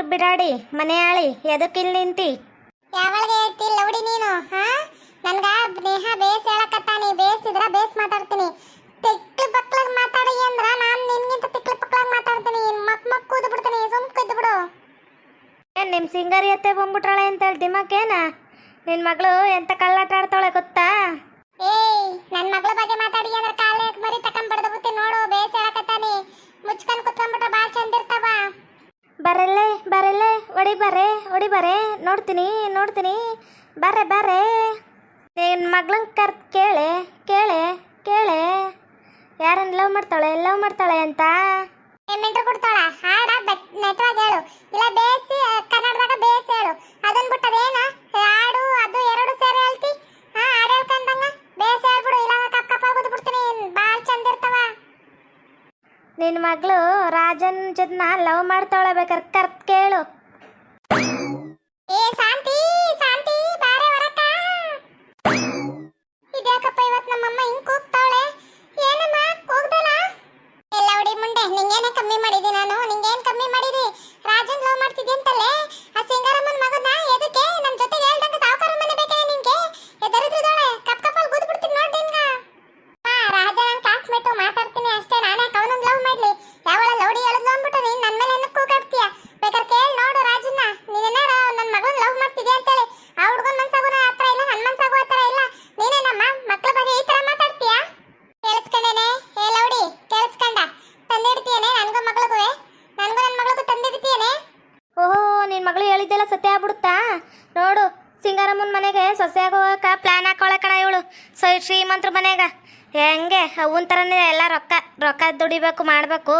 ಊರ್ ಬಿಡಾಡಿ ಮನೆ ಆಳಿ ಎದಕ್ಕಿಲ್ ನಿಂತಿ? ಯಾವಾಗ ಹೇಳ್ತಿ ಲೌಡಿ ನೀನು ಹಾ? ನನ್ಗ ನೇಹ ಬೇಸ್ ಹೇಳಕತ್ತಾನಿ ಬೇಸ್ ಇದ್ರ ಬೇಸ್ ಮಾತಾಡ್ತೀನಿ. ತಿಕ್ಲು ಪಕ್ಲಾಗ್ ಮಾತಾಡಿ ಅಂದ್ರ ನಾನ್ ನಿನ್ಗಿಂತ ತಿಕ್ಲು ಪಕ್ಲಾಗ್ ಮಾತಾಡ್ತೀನಿ. ಮಕ್ ಮಕ್ ಕೂದ್ ಬಿಡ್ತೀನಿ ಸುಮ್ ಕೂದ್ ಬಿಡು. ಏನ್ ನಿಮ್ ಸಿಂಗರಿ ಅತ್ತೆ ಬಂದ್ಬಿಟ್ರಾಳೆ ಅಂತ ಹೇಳಿ ದಿಮಾಕೇನ? ನಿನ್ ಮಗಳು ಎಂತ ಕಳ್ಳಾಟ ಆಡ್ತಾಳೆ ಗೊತ್ತಾ? ಏಯ್ ನನ್ ಮಗಳ ಬಗ್ಗೆ ಮಾತಾಡಿ ಅಂದ್ರ ಕಾಲೇ ಮರಿ ತಕೊಂಡ್ ಬಡ್ದು ಬಿಡ್ತೀನಿ ನೋಡು ಬೇಸ್ ಹೇಳಕತ್ತಾನಿ ಮುಚ್ಕೊಂಡ್ ಕುತ್ಕೊಂಡ್ಬಿಟ್ರೆ ಬಾಳ್ ಚಂದ ಇರ್ತಾವ. ಬರಲ್ಲೇ ಬರಲ್ಲೇ ಒಡಿ ಬರೇ ಒಡಿ ಬರೇ, ನೋಡ್ತೀನಿ ನೋಡ್ತೀನಿ ಬರ್ರೆ ಬರ್ರೆ ನಿನ್ನ ಮಗ್ಳಂಗೆ ಕರ್ ಕೇಳೆ ಕೇಳೆ ಕೇಳೆ. ಯಾರನ್ನ ಲವ್ ಮಾಡ್ತಾಳೆ ಲವ್ ಮಾಡ್ತಾಳೆ ಅಂತ? ಪೇಮೆಂಟ್ ಕೊಡ್ತಾಳ? ಹಾಡ ನೆಟ್ವಾಗಿ ಹೇಳು. ಇಲ್ಲ ಬೇಸಿ ಕನ್ನಡದಾಗ ಬೇಸ್ ಹೇಳು. ಅದನ್ ಬಿಟ್ಟು ಅದೇನ? ಹಾಡು, ಅದು ಎರಡು ಸೇರಿ ಹೇಳ್ತಿ ಹಾ ಹಾಡು ಹೇಳ್ಕೊಂಡಂಗ ಬೇಸ್ ಹೇಳ್ಬಿಡು ಇಲ್ಲ ಕಪ್ ಕಪ್ ಆಗೋದು ಬಿಡ್ತೀನಿ ಬಾಳ್ ಚಂದ ಇರ್ತಾವ ನಿನ್ನ ಮಗಳು ರಾಜನ್ ಜೊತೆ ಲವ್ ಮಾಡ್ತಾಳೆ ಬೇಕಾರೆ ಕರ್ತ್ ಕೇಳು. ಏ ಶಾಂತಿ ಶಾಂತಿ, ಬಾರೆ ಹೊರಕ ಇದ್ಯಾಕಪ್ಪ ಇವತ್ ನಮ್ಮಮ್ಮ ಹಿಂಗ್ ಕೂಗ್ತಾವಳೆ ಏನಮ್ಮ, ಕೂಗ್ದಲ್ಲ? ಎಲ್ಲ ಮುಂಡೆ ನಿಂಗೇನೆ ಕಮ್ಮಿ ಮಾಡಿದಿ ನಾನು, ನಿಂಗೇನ್ ಕಮ್ಮಿ ಮಾಡಿದಿ? ರಾಜನ್ ಲವ್ ಮಾಡ್ತಿದ್ದಿ ಅಂತಲೇ ಆ ಸಿಂಗಾರಮ್ಮನ್ ಮಗನ ಎದಕ್ಕೆ ನಮ್ ಜೊತೆಗೆ ಹೇಳ್ದಂಗ ಸಾವುಕಾರ ಮನೆ ಬೇಕೇ ನಿನ್ಗೆ ಎದರಿದ್ರದೋಳೆ ಕಪ್ ಕಪ್ಪಲ್ ಗುದ್ ಬಿಡ್ತೀನಿ ನೋಡಿ ನಿನ್ಗ ಆ, ರಾಜ ನನ್ ಕ್ಲಾಸ್ಮೇಟು ಮಾತಾಡ್ತೀನಿ ಅಷ್ಟೇ ನಾನೇ ಅವನೊಂದು ಲವ್ ಮಾಡ್ಲಿ ಯಾವಳ ಲೌಡಿ ಹೇಳಿದ್ಲು ಅಂದ್ಬಿಟ್ಟು ನೀನ್ ನನ್ ಮೇಲೆ ಏನಕ್ಕೆ ಕೂಗಾಡ್ತೀಯ ಬೇಕಾದ್ರೆ ಕೇಳಿ ನೋಡು ರಾಜನ್ನ ನೀನೇನಾರ ನನ್ ಮಗನ್ ಲವ್ ಮಾಡ್ತಿದ್ಯಾ ಅಂತೇಳಿ ಆ ಹುಡ್ಗನ್ ಮನ್ಸಾಗೂ ನನ್ನ ಹತ್ರ ಇಲ್ಲ ನನ್ ಮನ್ಸಾಗೂ ಆ ಥರ ಇಲ್ಲ ನೀನೇ ನಮ್ಮ ಮಕ್ಳ ಬಗ್ಗೆ ಈ ತರ ಮಾತಾಡ್ತೀಯಾ ಕೇಳಿಸ್ಕೊಂಡೇನೆ ಏ ಲೌಡಿ ಕೇಳಿಸ್ಕೊಂಡ ತಂದಿಡ್ತೀಯೇನೆ ನನ್ಗೂ ಮಗಳಿಗೂ ನನ್ಗೂ ನನ್ ಮಗಳಿಗೂ ತಂದಿಡ್ತೀಯೇನೆ ಓಹೋ ನಿನ್ನ ಮಗಳು ಹೇಳಿದ್ದೆಲ್ಲ ಸತ್ಯ ಆಗ್ಬಿಡುತ್ತಾ ನೋಡು ಸಿಂಗಾರಮ್ಮನ ಮನೆಗೆ ಸೊಸೆ ಆಗೋಕ ಪ್ಲಾನ್ ಹಾಕೊಳ್ಳ ಕಣ ಇವಳು ಸೊ ಶ್ರೀಮಂತ್ರ ಮನೆಯಾಗ ಹೆಂಗೆ ಅವನ ಥರನೇ ಎಲ್ಲ ರೊಕ್ಕ ರೊಕ್ಕ ದುಡಿಬೇಕು ಮಾಡಬೇಕು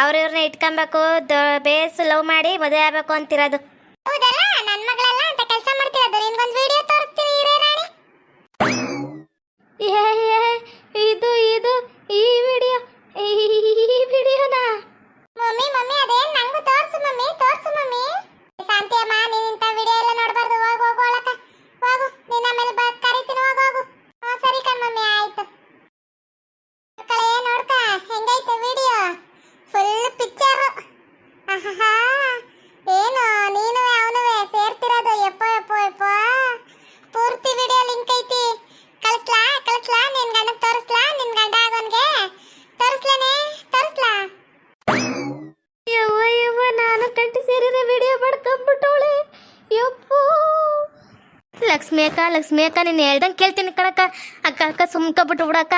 ಅವ್ರಿವ್ರನ್ನ ಇಟ್ಕೊಬೇಕು ದ ಬೇಸ್ ಲವ್ ಮಾಡಿ ಮದುವೆ ಆಗಬೇಕು ಅಂತಿರೋದು. ಹೌದಲ್ಲ ನನ್ನ ಮಗಳಲ್ಲ ಅಂತ ಕೆಲಸ ಮಾಡ್ತಿರೋದು ನಿನ್ಗೊಂದು ವಿಡಿಯೋ ತೋರಿಸ್ತೀನಿ ಇರೇ ರಾಣಿ. ಏ ಏ, ಇದು ಇದು ಈ ವಿಡಿಯೋ ಈ ವಿಡಿಯೋನಾ? ಮಮ್ಮಿ ಮಮ್ಮಿ ಅದೇನ್ ನಂಗೂ ತೋರಿಸು ಮಮ್ಮಿ ಮಮ್ಮಿ ಶಾಂತಿ ಅಮ್ಮ ನೀನ್ ಇಂಥ ವಿಡಿಯೋ ಎಲ್ಲ ನೋಡ್ಬಾರ್ದು ಹೋಗು ಹೋಗು ಒಳಕ ಹೋಗು ನೀನ್ ಆಮೇಲೆ ಬ ಕರಿತೀನಿ ಹೋಗು ಹೋಗು ಹಾ ಸರಿ ಕಣ್ ಮಮ್ಮಿ ಆಯ್ತು ಮಕ್ಕಳೇ ನೋಡ್ಕ ಹೆಂಗೈತೆ ವಿಡಿಯೋ ಫುಲ್ ಪಿಕ್ಚರ್ ಆಹಾ ಏನು ನೀನು ಅವನುವೆ ಸೇರ್ತಿರೋದು ಯಪ್ಪ ಯಪ್ಪ ಯಪ್ಪ ಪೂರ್ತಿ ವಿಡಿಯೋ ಲಿಂಕ್ ಐತಿ ಕಳಿಸ್ಲಾ ಕಳಿಸ್ಲಾ ನಿನ್ ಗಂಡಗ್ ತೋರಿಸ್ಲಾ ನಿನ್ ಗಂಡ ಆಗೋನ್ಗೆ ತೋರಿಸ್ಲೇನೆ ತೋರಿಸ್ಲಾ ಯವ್ವ ಯವ್ವ ನಾನು ಕಟ್ಟಿ ಸೇರಿರೋ ವಿಡಿಯೋ ಪಡ್ಕೊಂಡ್ಬಿಟ್ಟವಳೆ ಯಪ್ಪು ಲಕ್ಷ್ಮಿ ಅಕ್ಕ ಲಕ್ಷ್ಮಿ ಅಕ್ಕ, ನೀನು ಹೇಳ್ದಂಗೆ ಕೇಳ್ತೀನಿ ಕಣಕ್ಕ. ಅಕ್ಕ ಅಕ್ಕ ಸುಮ್ಕೊಬಿಟ್ಟು ಬಿಡಕ್ಕ.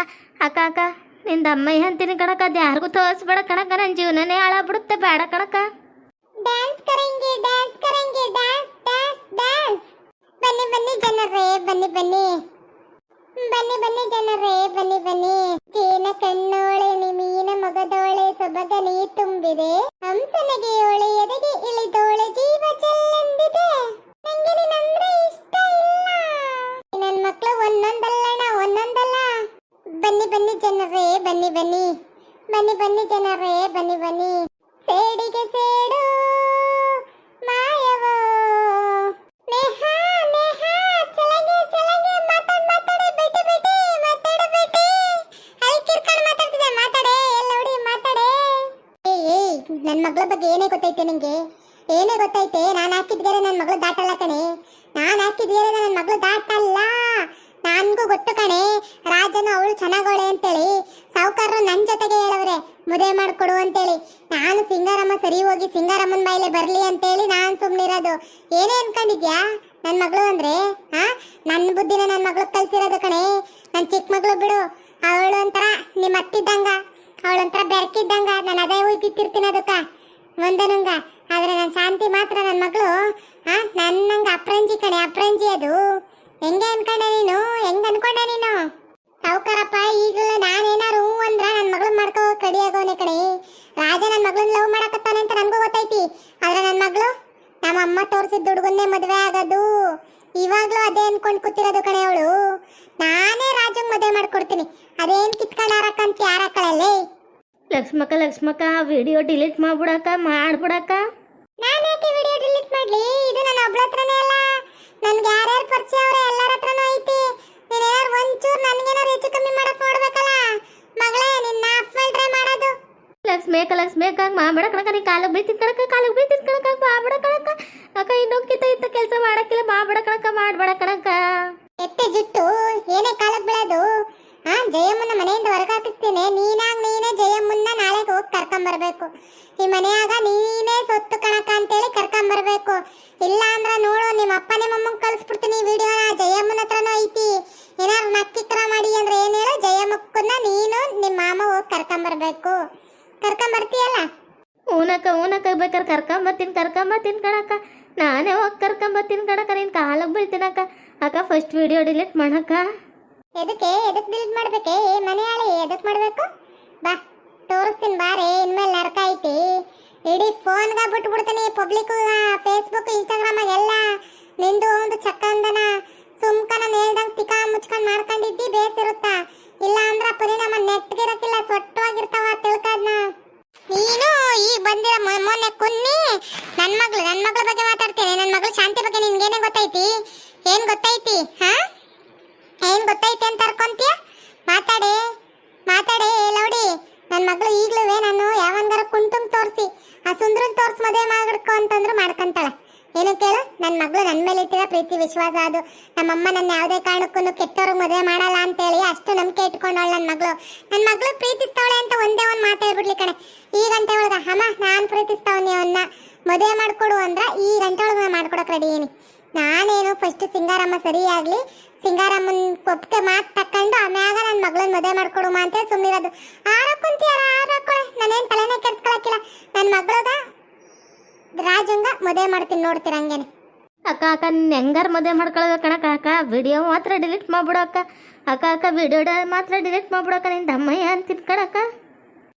ಅಕ್ಕ ಅಕ್ಕ, ನಿಂದ ಅಮ್ಮಯ್ಯ ಅಂತೀನಿ ಕಣಕ್ಕ. ಅದು ಯಾರಿಗೂ ತೋರಿಸ್ಬೇಡ ಕಣಕ್ಕ. ನನ್ನ ಜೀವನನೇ ಹಾಳಾಗ್ಬಿಡುತ್ತೆ. ಬೇಡ ಕಣಕ್ಕ. ಡ್ಯಾನ್ಸ್ ಕರೆಂಗೆ ಡ್ಯಾನ್ಸ್ ಕರೆಂಗೆ ಡ್ಯಾನ್ಸ್ ಡ್ಯಾನ್ಸ್ ಡ್ಯಾನ್ಸ್ ಬನ್ನಿ ಬನ್ನಿ ಜನರೇ, ಬನ್ನಿ ಬನ್ನಿ. ಬನ್ನಿ ಬನ್ನಿ ಜನರೇ, ಬನ್ನಿ ಬನ್ನಿ. ಜೇನ ಕಣ್ಣೋಳೆ, ನಿಮೀನ ಮೊಗದೋಳೆ, ಸೊಬಗನಿ ತುಂಬಿದೆ. ಹಂಸನಗೆಯೋಳೆ ಎದೆಗೆ ಇಳಿದೋಳೆ ಜೀವ ಚೆಲ್ಲೆಂದಿದೆ ನಂಗೆ ನಿನ್ನಂದ್ರೆ ಇಷ್ಟ ಇಲ್ಲ ನನ್ ಮಕ್ಳು ಒಂದೊಂದಲ್ಲಣ ಒಂದೊಂದಲ್ಲ ಬನ್ನಿ ಬನ್ನಿ ಜನರೇ ಬನ್ನಿ ಬನ್ನಿ ಬನ್ನಿ ಬನ್ನಿ ಜನರೇ ಬನ್ನಿ ಬನ್ನಿ ಸೇಡಿಗೆ ಸೇಡು ಮಾಯವೋ ನೇಹ ನೇಹ ಚಲಗೆ ಚಲಗೆ ಮಾತಾಡ್ ಮಾತಾಡೆ ಬೇಟಿ ಬೇಟಿ ಮಾತಾಡ ಬೇಟಿ ಅಲ್ಲಿ ಕಿರ್ಕೊಂಡು ಮಾತಾಡ್ತಿದೆ ಮಾತಾಡೆ ಎಲ್ಲ ನೋಡಿ ಮಾತಾಡೆ ಏಯ್ ಏಯ್ ನನ್ನ ಮಗಳ ಬಗ್ಗೆ ಏನೇ ಗೊತ್ತೈತೆ ನಿಂಗೆ ಏನೇ ಗೊತ್ತೈತೆ ನಾನು ಹಾಕಿದ್ಗೇರೆ ನನ್ನ ಮಗಳು ದಾಟಲ್ಲ ಕಣೆ ನಾನು ಹಾಕಿದ್ಗೇರೆ ನನ್ನ ಮಗಳು ದಾಟಲ್ಲ ನನ್ಗೂ ಗೊತ್ತು ಕಣೆ. ರಾಜನು ಅವಳು ಚೆನ್ನಾಗೋಳೆ ಅಂತೇಳಿ. ಸಾವುಕಾರರು ನನ್ನ ಜೊತೆಗೆ ಹೇಳವ್ರೆ. ಮದುವೆ ಮಾಡ್ಕೊಡು ಅಂತೇಳಿ. ನಾನು ಸಿಂಗಾರಮ್ಮ ಸರಿ ಹೋಗಿ ಸಿಂಗಾರಮ್ಮನ ಬಾಯಿಲೆ ಬರಲಿ ಅಂತೇಳಿ ನಾನು ಸುಮ್ಮನಿರೋದು ಏನೇ ಅನ್ಕೊಂಡಿದ್ಯಾ? ನನ್ನ ಮಗಳು ಅಂದ್ರೆ? ಹಾ ನನ್ನ ಬುದ್ಧಿನ ನನ್ನ ಮಗಳು ಕಲ್ಸಿರೋದು ಕಣೆ. ನನ್ನ ಚಿಕ್ಕ ಮಗಳು ಬಿಡು. ಅವಳು ಒಂಥರ ನಿಮ್ಮ ಅತ್ತಿದ್ದಂಗ. ಅವಳು ಒಂಥರ ಬೆರಕಿದ್ದಂಗ. ನಾನು ಅದೇ ಹೋಗಿ ಅದಕ್ಕ. ಒಂದನಂಗ ಆದ್ರೆ ನನ್ನ ಶಾಂತಿ ಮಾತ್ರ ನನ್ನ ಮಗಳು. ಹಾ ನನ್ನಂಗೆ ಅಪ್ರಂಜಿ ಕಣೆ. ಅಪ್ರಂಜಿ ಅದು. ಹೆಂಗೆ ಅನ್ಕೊಂಡೆ ನೀನು? ಹೆಂಗ್ ಅನ್ಕೊಂಡೆ ನೀನು? ಸಾವುಕಾರಪ್ಪ ಈಗಲೇ ನಾನೇನಾರು ಹೂ ಅಂದ್ರ ನನ್ನ ಮಗಳನ್ನ ಮಾಡ್ಕೋ ಕಡಿ ಆಗೋನೆ ಕಣೆ. ರಾಜ ನನ್ನ ಮಗಳನ್ನ ಲವ್ ಮಾಡಕತ್ತಾನೆ ಅಂತ ನನಗೂ ಗೊತ್ತೈತಿ. ಆದ್ರೆ ನನ್ನ ಮಗಳು ನಮ್ಮ ಅಮ್ಮ ತೋರಿಸಿದ ದುಡ್ಗುನ್ನೇ ಮದುವೆ ಆಗೋದು. ಇವಾಗ್ಲೂ ಅದೇ ಅನ್ಕೊಂಡ್ ಕೂತಿರೋದು ಕಣೆ ಅವಳು. ನಾನೇ ರಾಜಂಗ್ ಮದುವೆ ಮಾಡ್ಕೊಡ್ತೀನಿ. ಅದೇನ್ ಕಿತ್ಕೊಂಡ್ ಹಾರಕ್ಕಂತ ಯಾರ ಲಕ್ಷ್ಮಕ್ಕ ಲಕ್ಷ್ಮಕ್ಕ ಆ ವಿಡಿಯೋ ಡಿಲೀಟ್ ಮಾಡ್ಬಿಡಕ್ಕ ಮಾಡ್ಬಿಡಕ್ಕ. ನಾನು ಯಾಕೆ ವಿಡಿಯೋ ಡಿಲೀಟ್ ಮಾಡ್ಲಿ? ಇದು ನನ್ನ ಒಬ್ಳ ಹತ್ರನೇ ಅಲ್ಲ. ನನ್ಗೆ ಯಾರ್ಯಾರು ಬಡ ಕಣಕ ನೀ ಕಾಲಕ್ಕೆ ಬೀಳ್ತಿದ್ ಕಣಕ ಕಾಲಕ್ಕೆ ಬೀಳ್ತಿದ್ ಕಣಕ ಮಾಡಬೇಡ ಕಣಕ ಅಕ್ಕ ಇನ್ನೊಂದ್ಕಿಂತ ಇಂತ ಕೆಲಸ ಮಾಡಕ್ಕಿಲ್ಲ ಬಡ ಕಣಕ ಮಾಡಬೇಡ ಕಣಕ ಎತ್ತೆ ಜಿಟ್ಟು, ಏನೇ ಕಾಲಕ್ಕೆ ಬೀಳೋದು? ಆ, ಜಯಮ್ಮನ ಮನೆಯಿಂದ ಹೊರಗಾಕಿಸ್ತೇನೆ ನೀನಾಗ್ ನೀನಾಗ ನೀನೇ ಜಯಮ್ಮನ್ನ ನಾಳೆಗೆ ಹೋಗಿ ಕರ್ಕೊಂಡ್ ಬರ್ಬೇಕು ಈ ಮನೆಯಾಗ ನೀನೇ ಸೊತ್ತು ಕಣಕ್ಕ ಊನಕ್ಕ ಬೇಕಾರೆ ಕರ್ಕೊಂಬತ್ತೀನಿ ಕರ್ಕೊಂಬತ್ತೀನಿ ಕಣಕ್ಕ. ನಾನೇ ಹೋಗಿ ಕರ್ಕೊಂಬತ್ತೀನಿ ಕಣಕ್ಕ ನಿನ್ನ ಕಾಲಕ್ಕೆ ಬೀಳ್ತೀನಕ್ಕ. ಅಕ್ಕ ಫಸ್ಟ್ ವಿಡಿಯೋ ಡಿಲೀಟ್ ಮಾಡಕ್ಕ. ಎದಕ್ಕೆ ಎದಕ್ಕೆ ಡಿಲೀಟ್ ಮಾಡ್ಬೇಕೆ? ಮನೆ ಆಳಿ ಎದಕ್ಕೆ ಮಾಡಬೇಕು? ಬಾ, ತೋರಿಸ್ತೀನಿ ಬಾರೆ, ಇನ್ಮೇಲೆ ನರಕ ಐತಿ. ಇಡೀ ಫೋನ್ಗ ಬಿಟ್ಬಿಡ್ತೀನಿ ಪಬ್ಲಿಕ್ ಫೇಸ್ಬುಕ್ ಇನ್ಸ್ಟಾಗ್ರಾಮ್ ಎಲ್ಲ. ನಿಂದು ಒಂದು ಚಕ್ಕಂದನ ಸುಮ್ಕನ ನೇಳ್ದಂಗ್ ತಿಕಾ ಮುಚ್ಕೊಂಡ್ ಮಾಡ್ಕೊಂಡಿದ್ದಿ ಬೇಸಿರುತ್ತ ಇಲ್ಲ ಅಂದ್ರ ಪರಿಣಾಮ ನೆಟ್ಗಿರಕ್ಕಿಲ್ಲ ಸೊಟ್ಟವಾಗಿರ್ತಾವ ತಿಳ್ಕದ್ನ. ನೀನು ಈ ಬಂದಿರ ಮೊನ್ನೆ ಕುನ್ನಿ ನನ್ನ ಮಗಳು ನನ್ನ ಮಗಳ ಬಗ್ಗೆ ಮಾತಾಡ್ತೇನೆ. ನನ್ನ ಮಗಳು ಶಾಂತಿ ಬಗ್ಗೆ ನಿನ್ಗೇನೆ ಗೊತ್ತೈತಿ? ಏನ್ ಗೊತ್ತೈತಿ? ಹಾ? ಏನ್ ಗೊತ್ತೈತಿ ಅಂತ ಅರ್ಕೊಂತೀಯ? ಮಾತಾಡೆ ಮಾತಾಡೆ ಲೌಡಿ ನನ್ನ ಮಗಳು ಈಗ್ಲೂ ನಾನು ಯಾವಂಗಾರ ಕುಂಟುಂಗ್ ತೋರಿಸಿ, ಆ ಸುಂದ್ರನ್ ತೋರ್ಸ್ ಮದುವೆ ಮಾಡ್ಕೊ ಅಂತಂದ್ರು ಮಾಡ್ಕೊಂತಾಳೆ. ಏನು ಕೇಳು ನನ್ನ ಮಗಳು ನನ್ನ ಮೇಲೆ ಇಟ್ಟಿರೋ ಪ್ರೀತಿ, ವಿಶ್ವಾಸ ಅದು. ನಮ್ಮಮ್ಮ ನನ್ನ ಯಾವುದೇ ಕಾರಣಕ್ಕೂ ಕೆಟ್ಟವ್ರಿಗೆ ಮದುವೆ ಮಾಡಲ್ಲ ಅಂತೇಳಿ ಅಷ್ಟು ನಂಬಿಕೆ ಇಟ್ಕೊಂಡವಳು ನನ್ನ ಮಗಳು. ನನ್ನ ಮಗಳು ಪ್ರೀತಿಸ್ತಾವಳೆ ಅಂತ ಒಂದೇ ಒಂದು ಮಾತು ಹೇಳ್ಬಿಡ್ಲಿ ಕಣೆ ಈ ಗಂಟೆ ಒಳಗ ಅಮ್ಮ ನಾನು ಪ್ರೀತಿಸ್ತಾವನಿ ಅವನ್ನ ಮದುವೆ ಮಾಡ್ಕೊಡು ಅಂದ್ರ ಈ ಗಂಟೆ ನಾನು ರೆಡಿ ಏನಿ ನಾನೇನು ಫಸ್ಟ್ ಸಿಂಗಾರಮ್ಮ ಸರಿಯಾಗ್ಲಿ ಸಿಂಗಾರಮ್ಮನ ಕೊಪ್ಪಿಗೆ ಮಾತು ತಕ್ಕೊಂಡು ಆಮ್ಯಾಗ ನನ್ನ ಮಗಳನ್ನ ಮದುವೆ ಮಾಡ್ಕೊಡುಮ ಅಂತೇಳಿ ಸುಮ್ಮನಿರೋದು ಆರ ಕುಂತಿಯಾರ ಆರ ಹಾಕೊಳೆ ನಾನೇನು ತಲೆನೇ ಕೆಡಿಸ್ಕೊಳಕ್ಕಿಲ್ಲ. ನನ್ನ ಮಗಳದ ರಾಜಂಗ ಮದುವೆ ಮಾಡ್ತೀನಿ ನೋಡ್ತೀರ ಹಂಗೇನೆ. ಅಕ್ಕ ಅಕ್ಕ ನಿನ್ನ ಹೆಂಗಾರ ಮದುವೆ ಮಾಡ್ಕೊಳ್ಳೋದು ಕಣಕ್ಕ? ಅಕ್ಕ ವಿಡಿಯೋ ಮಾತ್ರ ಡಿಲೀಟ್ ಮಾಡ್ಬಿಡು ಅಕ್ಕ. ಅಕ್ಕ ಅಕ್ಕ ವಿಡಿಯೋ ಮಾತ್ರ ಡಿಲೀಟ್ ಮಾಡ್ಬಿಡು ಅಕ್ಕ. ನಿನ್ನ ತಮ್ಮಯ್ಯ ಅಂತ ಕಣಕ್ಕ?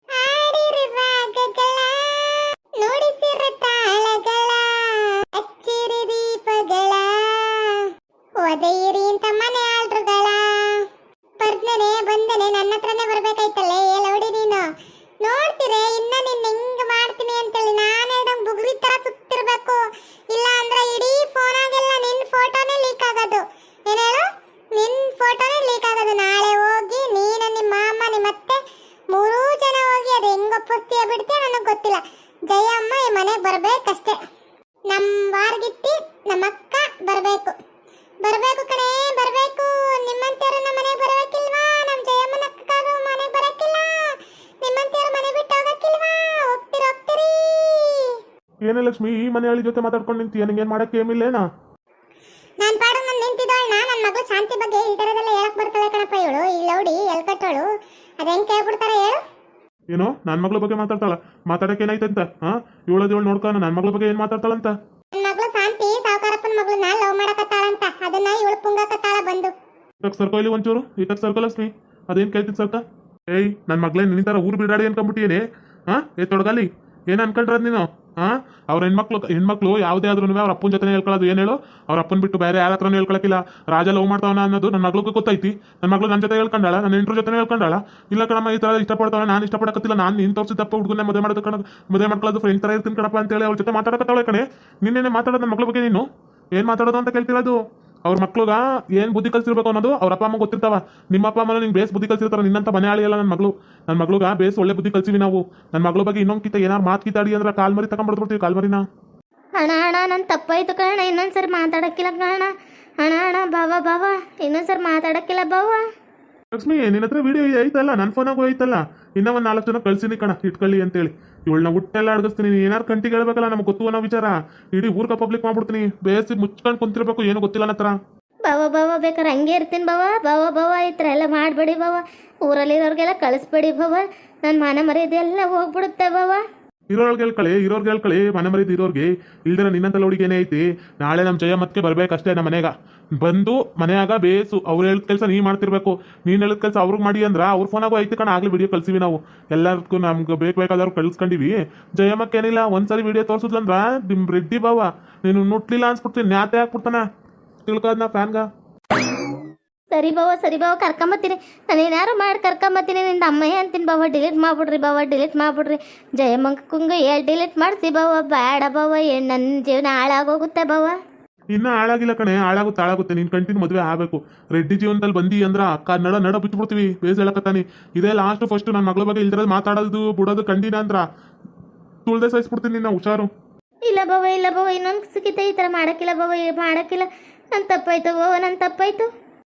ಆಡಿರಿ ರಾಗಗಳ ನುಡಿಸಿರ ತಾಳಗಳ ಒದೆಯಿರಿ ಅಂತ ಮನೆ ಆಳ್ರುಗಳ. ಬರ್ದನೆ, ಬಂದನೆ, ನನ್ನ ಹತ್ರನೇ ಬರ್ಬೇಕಾಯ್ತಲ್ಲ ಲೌಡಿ ನೀನು. ನೋಡ್ತೀರೆ, ಇನ್ನ ನಿನ್ನ ಹೆಂಗ್ ಮಾಡ್ತೀನಿ ಅಂತೇಳಿ ನಾನು ಹೇಳ್ದಂಗ್ ಬುಗುರಿ ತರ ಸುತ್ತಿರ್ಬೇಕು. ಇಲ್ಲ ಅಂದ್ರೆ ಇಡೀ ಫೋನಾಗೆಲ್ಲ ನಿನ್ನ ಫೋಟೋನೇ ಲೀಕ್ ಆಗೋದು. ಏನೇಳು ಹೇಳು? ನಿನ್ ಫೋಟೋನೇ ಲೀಕ್ ಆಗೋದು. ನಾಳೆ ಹೋಗಿ ನೀನು ನಿಮ್ಮ ಅಮ್ಮ, ನಿಮ್ಮ ಅತ್ತೆ, ಮೂರೂ ಜನ ಹೋಗಿ ಅದು ಹೆಂಗ ಒಪ್ಪಿಸ್ತೀಯ ಬಿಡ್ತೀಯ ನನಗೆ ಗೊತ್ತಿಲ್ಲ. ಜಯಮ್ಮ ಈ ಮನೆಗೆ ಬರ್ಬೇಕಷ್ಟೇ. ನಮ್ಮ ವಾರ್ಗಿತ್ತಿ ನಮ್ಮ ಏನೇ ಲಕ್ಷ್ಮಿ ಈ ಮನೆಯಾಳಿ ಜೊತೆ ಮಾತಾಡ್ಕೊಂಡು ನಿಂತೀಯ? ನಿಂಗೇನು ಮಾಡಕ್ಕೆ ಏಮಿಲ್ಲೇನಾ ನಾನು ಪಾಡು ನಾನು ನಿಂತಿದ್ದವಳನ್ನ ನನ್ನ ಮಗಳು ಶಾಂತಿ ಬಗ್ಗೆ ಈ ಥರದೆಲ್ಲ ಹೇಳಕ್ ಬರ್ತಾಳೆ ಕಣಪ್ಪ ಇವಳು. ಈ ಲೌಡಿ ಎಲ್ ಕಟ್ಟೋಳು? ಅದು ಹೆಂಗ್ ಕೇಳ್ಬಿಡ್ತಾರೆ ಹೇಳು? ಏನೋ ನನ್ನ ಮಗಳ ಬಗ್ಗೆ ಮಾತಾಡ್ತಾಳ. ಮಾತಾಡಕ್ಕೆ ಏನಾಯ್ತು ಅಂತ ಹಾ ಇವಳದ್ ಇವಳು ನೋಡ್ಕೊಂಡು ನನ್ನ ಮಗಳ ಬಗ್ಗೆ ಏನು ಮಾತಾಡ್ತಾಳಂತ ನನ್ನ ಮಗಳು ಶಾಂತಿ ಸಾವುಕಾರಪ್ಪನ ಮಗಳನ್ನ ಲವ್ ಮಾಡಕತ್ತಾಳಂತ ಅದನ್ನ ಇವಳು ಪುಂಗಕತ್ತಾಳ ಬಂದು. ಇತ್ತಕ್ಕೆ ಸರ್ಕೊ ಇಲ್ಲಿ ಒಂಚೂರು? ಇತ್ತಕ್ಕೆ ಸರ್ಕಲ್ ಲಕ್ಷ್ಮಿ? ಅದೇನು ಕೇಳ್ತೀನಿ ಸರ್ಕ? ಏಯ್ ನನ್ನ ಮಗಳೇ ನಿನ್ನ ಥರ ಊರು ಬಿಡಾಡಿ ಅನ್ಕೊಂಬಿಟ್ಟಿಯೇನೆ ಹಾ ಏ ತೊಡಗಲಿ. ಏನು ಅನ್ಕೊಂಡ್ರದ್ ನೀನು? ಹಾ ಅವ್ರ ಹೆಣ್ಮಕ್ಳು ಹೆಣ್ಮಕ್ಳು ಯಾವುದೇ ಆದ್ರೂ ಅವ್ರ ಅಪ್ಪನ ಜೊತೆ ಹೇಳ್ಕೊಳ್ಳೋದು. ಏನು ಹೇಳು? ಅವ್ರ ಅಪ್ಪನ ಬಿಟ್ಟು ಬೇರೆ ಯಾರ ಹತ್ರನೂ ಹೇಳ್ಕೊಳಕಿಲ್ಲ. ರಾಜ ಲವ್ ಮಾಡ್ತಾವನ ಅನ್ನೋದು ನನ್ನ ಮಗ್ಳಿಗೆ ಗೊತ್ತೈತಿ. ನನ್ನ ಮಗಳು ನನ್ನ ಜೊತೆ ಹೇಳ್ಕೊಂಡಾಳ ನನ್ನ ಹೆಂಡ್ರ ಜೊತೆ ಹೇಳ್ಕೊಂಡಾಳ. ಇಲ್ಲ ಕಣಮ್ಮ, ಈ ಥರ ಇಷ್ಟಪಡ್ತಾವ ನಾನು ಇಷ್ಟಪಡಕತ್ತಿಲ್ಲ. ನಾನು ನೀನು ತೋರಿಸಿದಪ್ಪ ಹುಡುಗನ ಮದುವೆ ಮಾಡೋದು ಕಣ, ಮದುವೆ ಮಾಡ್ಕೊಳ್ಳೋದು ಫ್ರೆಂಡ್ ಥರ ಇರ್ತೀನಿ ಕಣಪ್ಪ ಅಂತೇಳಿ ಅವ್ರ ಜೊತೆ ಮಾತಾಡಕತ್ತಾಳೆ ಕಣೆ. ನಿನ್ನೆ ಮಾತಾಡೋದು ನನ್ನ ಮಗಳ ಬಗ್ಗೆ ನೀನು? ಏನು ಮಾತಾಡೋದು ಅಂತ ಕೇಳ್ತಿರೋದು ಅವ್ರ ಮಕ್ಳುಗ ಏನು ಬುದ್ಧಿ ಕಲ್ಸಿರ್ಬೇಕು ಅನ್ನೋದು ಅವ್ರ ಅಪ್ಪ ಅಮ್ಮ ಗೊತ್ತಿರ್ತಾವ. ನಿಮ್ಮ ಅಪ್ಪ ಅಮ್ಮನ ನಿಂಗೆ ಬೇಸ್ ಬುದ್ಧಿ ಕಲ್ಸಿರ್ತಾರೆ ನಿನ್ನಂತ ಮನೆ ಆಳಿಯಲ್ಲ ನನ್ನ ಮಗಳು. ನನ್ನ ಮಗ್ಳುಗ ಬೇಸ್ ಒಳ್ಳೆ ಬುದ್ಧಿ ಕಲ್ಸಿವಿ ನಾವು. ನನ್ನ ಮಗಳ ಬಗ್ಗೆ ಇನ್ನೊಂದು ಕಿತ್ತ ಏನಾರು ಮಾತು ಕಿತ್ತಾಡಿ ಅಂದ್ರೆ ಕಾಲ್ ಮರಿ ತಗೊಂಡ್ಬಿಡ್ತೀವಿ ಕಾಲ್ ಮರಿನ ಅಣ್ಣ ಅಣ್ಣ ನನ್ನ ತಪ್ಪಾಯ್ತು ಕಣ ಇನ್ನೊಂದ್ಸರಿ ಮಾತಾಡಕ್ಕಿಲ್ಲ ಕಣ ಅಣ್ಣ ಅಣ್ಣ ಬಾವ ಬಾವ ಇನ್ನೊಂದ್ಸರಿ ಮಾತಾಡಕ್ಕಿಲ್ಲ ಬಾವ. ಲಕ್ಷ್ಮಿ ನಿನ್ನ ಹತ್ರ ವಿಡಿಯೋ ಐತಲ್ಲ ನನ್ನ ಫೋನಾಗೂ ಐತಲ್ಲ ಇನ್ನೂ ಒಂದು ನಾಲ್ಕು ಜನ ಕಳ್ಸಿನಿ ಕಣ ಇಟ್ಕೊಳ್ಳಿ ಅಂತೇಳಿ. ಇವಳನ್ನ ಹುಟ್ಟೆಲ್ಲ ಅಡಗಿಸ್ತೀನಿ ಏನಾರು ಕಂಟಿಗೆ ಹೇಳ್ಬೇಕಲ್ಲ ನಮ್ಗೆ ಗೊತ್ತು ಅನ್ನೋ ವಿಚಾರ. ಇಡೀ ಊರ್ಗ ಪಬ್ಲಿಕ್ ಮಾಡ್ಬಿಡ್ತೀನಿ. ಬೇಸಿ ಮುಚ್ಕೊಂಡು ಕುಂತಿರ್ಬೇಕು, ಏನು ಗೊತ್ತಿಲ್ಲ ನನ್ನ ಹತ್ರ ಬಾವ ಬಾವ ಹಂಗೆ ಇರ್ತೀನಿ ಬಾವ. ಬಾವ ಬಾವ, ಈ ಥರ ಎಲ್ಲ ಮಾಡಬೇಡಿ ಬಾವ. ಊರಲ್ಲಿರೋರಿಗೆಲ್ಲ ಕಳಿಸ್ಬೇಡಿ ಬಾವ. ನನ್ನ ಮಾನ ಮರ್ಯಾದೆ ಎಲ್ಲ ಹೋಗ್ಬಿಡುತ್ತೆ ಬಾವ. ಇರೋರ್ಗೆ ಹೇಳ್ಕೊಳ್ಳಿ ಇರೋರ್ಗೆ ಹೇಳ್ಕೊಳ್ಳಿ ಮನೆ ಮರಿದ ಇರೋರ್ಗೆ. ಇಲ್ದಿರ ನಿನ್ನಂತ ಹುಡುಗಿ ಏನೇ ಐತಿ. ನಾಳೆ ನಮ್ಮ ಜಯ ಮತ್ತೆ ಬರ್ಬೇಕಷ್ಟೇ ನಮ್ಮ ಮನೆಗ. ಬಂದು ಮನೆಯಾಗ ಬೇಸು, ಅವ್ರು ಹೇಳಿದ ಕೆಲಸ ನೀ ಮಾಡ್ತಿರ್ಬೇಕು. ನೀನು ಹೇಳಿದ ಕೆಲಸ ಅವ್ರಿಗೆ ಮಾಡಿ ಅಂದ್ರೆ ಅವ್ರ ಫೋನಾಗೂ ಐತಿ ಕಣ, ಆಗ್ಲಿ ವಿಡಿಯೋ ಕಳ್ಸಿವಿ ನಾವು. ಎಲ್ಲರಿಗೂ ನಮ್ಗೆ ಬೇಕು ಬೇಕಾದವ್ರು ಕಳ್ಸ್ಕೊಂಡಿವಿ. ಜಯಮ್ಮಕ್ಕೆ ಏನಿಲ್ಲ ಒಂದ್ಸರಿ ವಿಡಿಯೋ ತೋರಿಸಿದ್ಲಂದ್ರ ನಿಮ್ಮ ರೆಡ್ಡಿ ಬಾವ ನೀನು ನುಟ್ಲಿಲ್ಲ ಅನ್ಸ್ಬಿಡ್ತೀನಿ, ನ್ಯಾತೆ ಹಾಕ್ಬಿಡ್ತಾನ ನಾ ಫ್ಯಾನ್ಗ ಸರಿ ಬಾವ ಸರಿ ಬಾವ ಕರ್ಕೊಂಬತ್ತೀನಿ. ನಾನು ಏನಾರು ಮಾಡಿ ಕರ್ಕೊಂಬತ್ತೀನಿ. ನಿಂದ ಅಮ್ಮಯ್ಯ ಅಂತೀನಿ ಬಾವ ಡಿಲೀಟ್ ಮಾಡ್ಬಿಡ್ರಿ ಬಾವ ಡಿಲೀಟ್ ಮಾಡ್ಬಿಡ್ರಿ. ಜಯಮಂಕಂಗೆ ಹೇಳಿ ಡಿಲೀಟ್ ಮಾಡಿಸಿ ಬಾವ. ಬೇಡ ಬಾವ ನನ್ನ ಜೀವನ ಹಾಳಾಗೋಗುತ್ತೆ ಬಾವ. ಇನ್ನ ಹಾಳಾಗಿಲ್ಲ ಕಣೆ ಹಾಳಾಗುತ್ತೆ ಹಾಳಾಗುತ್ತೆ. ನೀನ್ ಕಂಟಿನ್ಯೂ ಮದುವೆ ಆಗಬೇಕು. ರೆಡ್ಡಿ ಜೀವನದಲ್ಲಿ ಬಂದಿ ಅಂದ್ರ ಅಕ್ಕ ನಡ ನಡ ಬಿಟ್ಬಿಡ್ತೀವಿ. ಬೇಸ್ ಹೇಳಕತ್ತಾನಿ. ಇದೇ ಲಾಸ್ಟ್ ಫಸ್ಟ್ ನನ್ನ ಮಗಳ ಬಗ್ಗೆ ಇಲ್ದಿರೋದು ಮಾತಾಡೋದು ಬಿಡೋದು ಕಂಡಿನ ಅಂದ್ರ ತುಳ್ದೆ ಸಹಿಸ್ಬಿಡ್ತೀನಿ ನಿನ್ನ ಹುಷಾರು. ಇಲ್ಲ ಬಾವ ಇಲ್ಲ ಬಾವ. ಇನ್ನೊಂದು ಸಿಕ್ಕಿತ ಈ ಥರ ಮಾಡಕ್ಕಿಲ್ಲ ಬಾವ ಮಾಡೋಕ್ಕಿಲ್ಲ. ನನ್ನ ತಪ್ಪಾಯ್ತು ಬಾವ ನನ್ನ ತಪ್ಪಾಯ್ತು.